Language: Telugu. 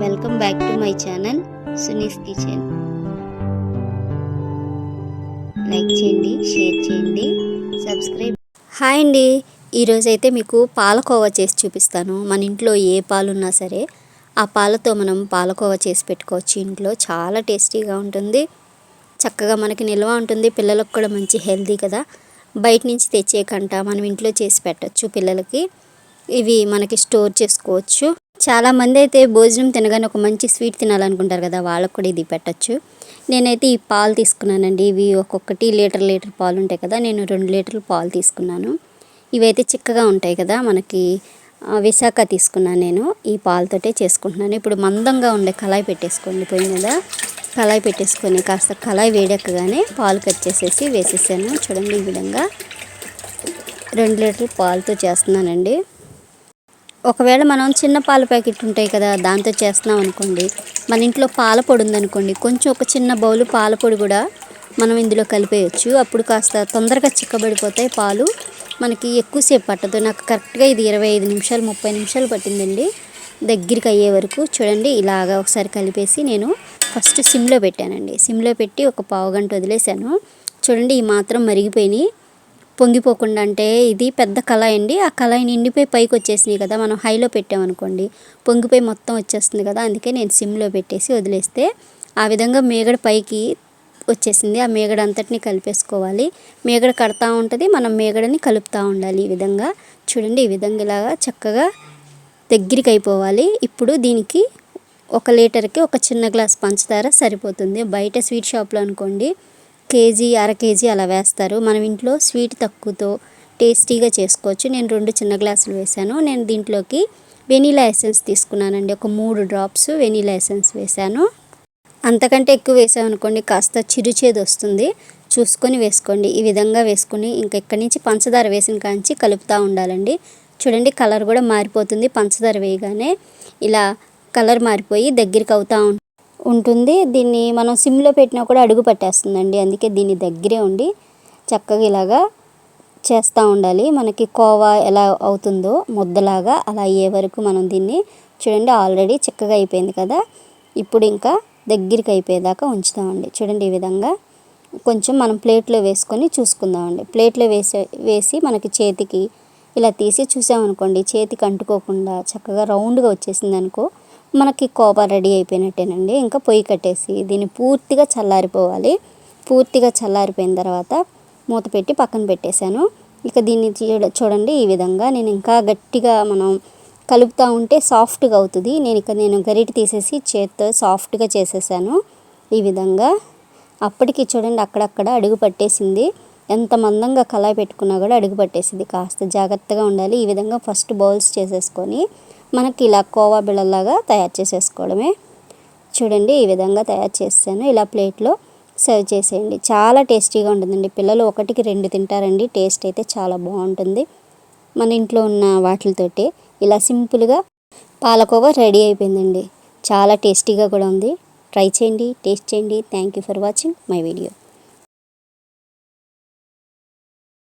Welcome back to my channel Suni's kitchen. Like చేయండి షేర్ చేయండి సబ్స్క్రైబ్ హాయ్ అండి. ఈరోజైతే మీకు పాలకోవా చేసి చూపిస్తాను. మన ఇంట్లో ఏ పాలు ఉన్నా సరే ఆ పాలతో మనం పాలకోవా చేసి పెట్టుకోవచ్చు. ఇంట్లో చాలా టేస్టీగా ఉంటుంది. చక్కగా మనకి నిల్వ ఉంటుంది. పిల్లలకు కూడా మంచి హెల్తీ కదా. బయట నుంచి తెచ్చే కంట మనం ఇంట్లో చేసి పెట్టచ్చు పిల్లలకి. ఇవి మనకి స్టోర్ చేసుకోవచ్చు. చాలా మంది అయితే భోజనం తినగానే ఒక మంచి స్వీట్ తినాలనుకుంటారు కదా వాళ్ళకు కూడా ఇది పెట్టచ్చు. నేనైతే ఈ పాలు తీసుకున్నానండి. ఇవి ఒక్కొక్కటి లీటర్ లీటర్ పాలు ఉంటాయి కదా నేను రెండు లీటర్లు పాలు తీసుకున్నాను. ఇవైతే చిక్కగా ఉంటాయి కదా మనకి విశాఖ తీసుకున్నాను నేను. ఈ పాలతోటే చేసుకుంటున్నాను. ఇప్పుడు మందంగా ఉండే కళాయి పెట్టేసుకోండి పొయ్యి మీద. కళాయి పెట్టేసుకొని కాస్త కళాయి వేడెక్కగానే పాలు కట్ చేసేసి వేసేసాను. చూడండి ఈ విధంగా రెండు లీటర్లు పాలతో చేస్తున్నానండి. ఒకవేళ మనం చిన్న పాల ప్యాకెట్ ఉంటాయి కదా దాంతో చేస్తున్నాం అనుకోండి మన ఇంట్లో పాల పొడి ఉందనుకోండి కొంచెం ఒక చిన్న బౌలు పాల పొడి కూడా మనం ఇందులో కలిపేయచ్చు. అప్పుడు కాస్త తొందరగా చిక్కబడిపోతాయి పాలు. మనకి ఎక్కువసేపు పట్టదు. నాకు కరెక్ట్గా ఇది ఇరవై ఐదు నిమిషాలు ముప్పై నిమిషాలు పట్టిందండి. దగ్గరికి అయ్యే వరకు చూడండి ఇలాగా ఒకసారి కలిపేసి నేను ఫస్ట్ సిమ్లో పెట్టానండి. సిమ్లో పెట్టి ఒక పావు గంట వదిలేశాను. చూడండి ఈ మాత్రం మరిగిపోయినాయి. పొంగిపోకుండా అంటే ఇది పెద్ద కళాయి అండి. ఆ కళాయి నిండిపోయి పైకి వచ్చేసినాయి కదా మనం హైలో పెట్టామనుకోండి పొంగిపోయి మొత్తం వచ్చేస్తుంది కదా అందుకే నేను సిమ్లో పెట్టేసి వదిలేస్తే ఆ విధంగా మేగడ పైకి వచ్చేసింది. ఆ మేగడ అంతటిని కలిపేసుకోవాలి. మేగడ కడతా ఉంటుంది మనం మేగడని కలుపుతూ ఉండాలి ఈ విధంగా. చూడండి ఈ విధంగా ఇలాగా చక్కగా దగ్గరికి అయిపోవాలి. ఇప్పుడు దీనికి ఒక లీటర్కి ఒక చిన్న గ్లాస్ పంచదార సరిపోతుంది. బయట స్వీట్ షాప్లో అనుకోండి కేజీ అర కేజీ అలా వేస్తారు. మనం ఇంట్లో స్వీట్ తక్కువతో టేస్టీగా చేసుకోవచ్చు. నేను రెండు చిన్న గ్లాసులు వేశాను. నేను దీంట్లోకి వెనీలా ఎసెన్స్ తీసుకున్నానండి. ఒక మూడు డ్రాప్స్ వెనీలా ఎసెన్స్ వేశాను. అంతకంటే ఎక్కువ వేసామనుకోండి కాస్త చిరుచేది వస్తుంది. చూసుకొని వేసుకోండి. ఈ విధంగా వేసుకొని ఇంకా ఇక్కడి నుంచి పంచదార వేసిన కాంచి కలుపుతూ ఉండాలండి. చూడండి కలర్ కూడా మారిపోతుంది. పంచదార వేయగానే ఇలా కలర్ మారిపోయి దగ్గరికి అవుతూ ఉంటుంది. దీన్ని మనం సిమ్లో పెట్టినా కూడా అడుగు పట్టేస్తుందండి. అందుకే దీన్ని దగ్గరే ఉండి చక్కగా ఇలాగా చేస్తూ ఉండాలి. మనకి కోవా ఎలా అవుతుందో ముద్దలాగా అలా అయ్యే వరకు మనం దీన్ని చూడండి ఆల్రెడీ చిక్కగా అయిపోయింది కదా. ఇప్పుడు ఇంకా దగ్గరికి అయిపోయేదాకా ఉంచుతామండి చూడండి ఈ విధంగా కొంచెం మనం ప్లేట్లో వేసుకొని చూసుకుందామండి. ప్లేట్లో వేసే వేసి మనకి చేతికి ఇలా తీసి చూసామనుకోండి చేతికి అంటుకోకుండా చక్కగా రౌండ్గా వచ్చేసింది అనుకో మనకి కోబా రెడీ అయిపోయినట్టేనండి. ఇంకా పొయ్యి కట్టేసి దీన్ని పూర్తిగా చల్లారిపోవాలి. పూర్తిగా చల్లారిపోయిన తర్వాత మూత పెట్టి పక్కన పెట్టేశాను. ఇక దీన్ని చూడ- చూడండి ఈ విధంగా నేను ఇంకా గట్టిగా మనం కలుపుతూ ఉంటే సాఫ్ట్గా అవుతుంది. నేను ఇక నేను గరిటె తీసేసి చేత్తో సాఫ్ట్గా చేసేసాను. ఈ విధంగా అప్పటికి చూడండి అక్కడక్కడ అడుగు పట్టేసింది. ఎంత మందంగా కళాయి పెట్టుకున్నా కూడా అడుగు పట్టేసింది. కాస్త జాగ్రత్తగా ఉండాలి. ఈ విధంగా ఫస్ట్ బౌల్స్ చేసేసుకొని మనకి ఇలా కోవా బిళ్ళలాగా తయారు చేసేసుకోవడమే. చూడండి ఈ విధంగా తయారు చేసాను ఇలా ప్లేట్లో సర్వ్ చేసేయండి. చాలా టేస్టీగా ఉంటుందండి. పిల్లలు ఒకటికి రెండు తింటారండి. టేస్ట్ అయితే చాలా బాగుంటుంది. మన ఇంట్లో ఉన్న వాటితోటి ఇలా సింపుల్గా పాలకోవా రెడీ అయిపోయిందండి. చాలా టేస్టీగా కూడా ఉంది. ట్రై చేయండి టేస్ట్ చేయండి. Thank you for watching my video